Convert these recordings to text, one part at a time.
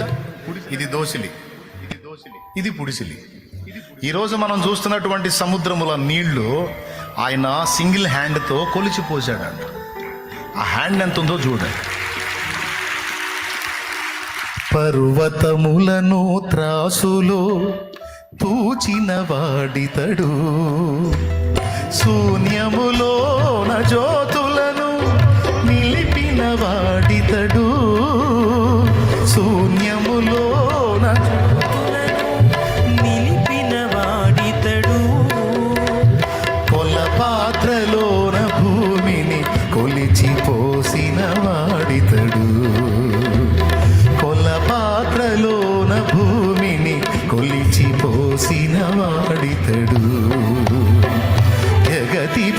తెలుసా ఇది దోసిలి. ఇది పుడిసిలి. ఈరోజు మనం చూస్తున్నటువంటి సముద్రముల నీళ్ళు ఆయన సింగిల్ హ్యాండ్తో కొలిచిపోసాడంట. ఆ హ్యాండ్ ఎంత ఉందో చూడండి పర్వతములను త్రాసులో తూచిన వాడితడు. శూన్యములో జ్యోతులను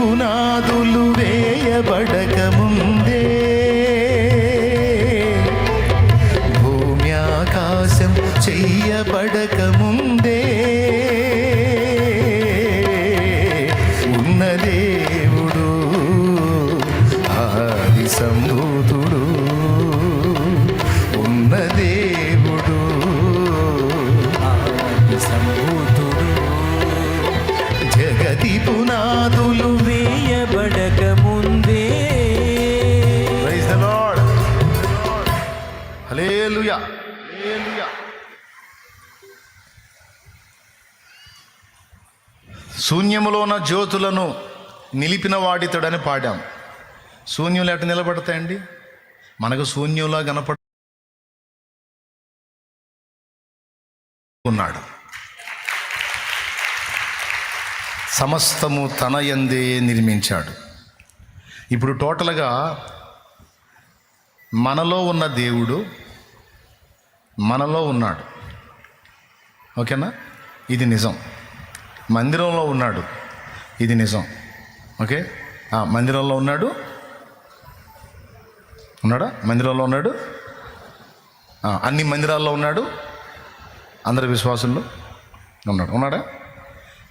పునాదులు వేయబడక ముందే భూమి ఆకాశం చెయ్యబడక శూన్యములోన జ్యోతులను నిలిపిన వాడితడని పాడాం. శూన్యులు ఎటు నిలబడతాయండి? మనకు శూన్యంలా కనపడ ఉన్నాడు సమస్తము తన ఎందే నిర్మించాడు. ఇప్పుడు టోటల్గా మనలో ఉన్న దేవుడు మనలో ఉన్నాడు. ఓకేనా? ఇది నిజం. మందిరంలో ఉన్నాడు. ఇది నిజం. ఓకే? మందిరంలో ఉన్నాడు. ఉన్నాడా? మందిరంలో ఉన్నాడు? అన్ని మందిరాల్లో ఉన్నాడు. అందరి విశ్వాసుల్లో ఉన్నాడు. ఉన్నాడా?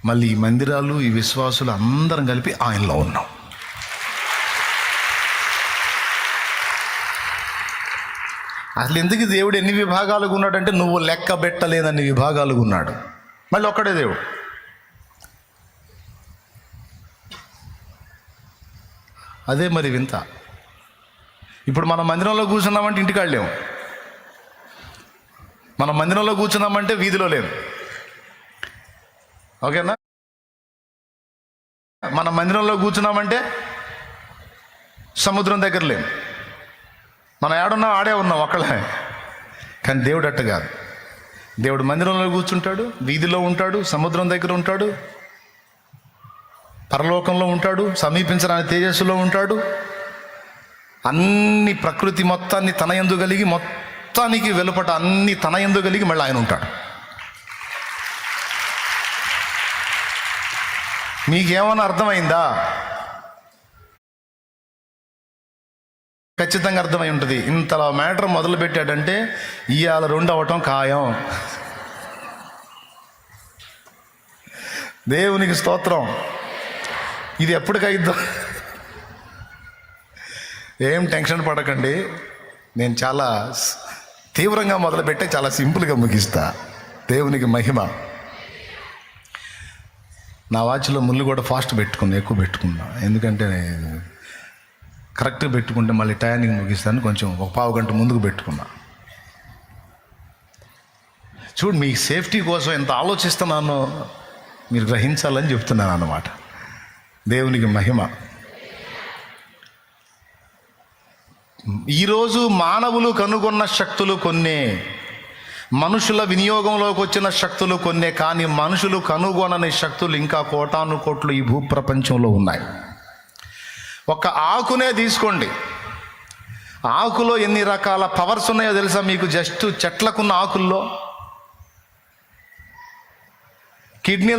మళ్ళీ ఈ మందిరాలు ఈ విశ్వాసులు అందరం కలిపి ఆయనలో ఉన్నాం. అసలు ఎందుకు దేవుడు ఎన్ని విభాగాలుగా ఉన్నాడంటే నువ్వు లెక్క పెట్టలేనన్ని విభాగాలుగా ఉన్నాడు. మళ్ళీ ఒక్కడే దేవుడు. అదే మరి వింత. ఇప్పుడు మన మందిరంలో కూర్చున్నామంటే ఇంటికి లేము. మన మందిరంలో కూర్చున్నామంటే వీధిలో లేము. ఓకేనా? మన మందిరంలో కూర్చున్నామంటే సముద్రం దగ్గర లేము. మనం ఏడున్నా ఆడే ఉన్నాం ఒక్కళ్ళే కానీ దేవుడు అట్ట కాదు. దేవుడు మందిరంలో కూర్చుంటాడు వీధిలో ఉంటాడు సముద్రం దగ్గర ఉంటాడు పరలోకంలో ఉంటాడు సమీపించడానికి తేజస్సులో ఉంటాడు. అన్ని ప్రకృతి మొత్తాన్ని తన ఎందు కలిగి మొత్తానికి వెలుపట అన్ని తన ఎందు కలిగి మళ్ళీ ఆయన ఉంటాడు. మీకేమైనా అర్థమైందా? ఖచ్చితంగా అర్థమై ఉంటుంది. ఇంత మ్యాటర్ మొదలు పెట్టాడంటే ఇవాళ రెండు అవటం ఖాయం. దేవునికి స్తోత్రం. ఇది ఎప్పటికైద్దాం. ఏం టెన్షన్ పడకండి. నేను చాలా తీవ్రంగా మొదలుపెట్టే చాలా సింపుల్గా ముగిస్తా. దేవునికి మహిమ. నా వాచ్లో ముళ్ళు కూడా ఫాస్ట్ పెట్టుకున్నా ఎక్కువ పెట్టుకున్నా. ఎందుకంటే కరెక్ట్గా పెట్టుకుంటే మళ్ళీ టయానికి ముగిస్తాను. కొంచెం ఒక పావు గంట ముందుకు పెట్టుకున్నా. చూడు మీ సేఫ్టీ కోసం ఎంత ఆలోచిస్తున్నానో మీరు గ్రహించాలని చెప్తున్నాను అన్నమాట దేవునికి మహిమ. ఈరోజు మానవులు కనుగొన్న శక్తులు కొన్ని మనుషుల వినియోగంలోకి వచ్చిన శక్తులు కొన్ని కానీ మనుషులు కనుగొనని శక్తులు ఇంకా కోటాను కోట్లు ఈ భూప్రపంచంలో ఉన్నాయి. ఒక ఆకునే తీసుకోండి. ఆకులో ఎన్ని రకాల పవర్స్ ఉన్నాయో తెలుసా మీకు? జస్ట్ చెట్లకున్న ఆకుల్లో. కిడ్నీ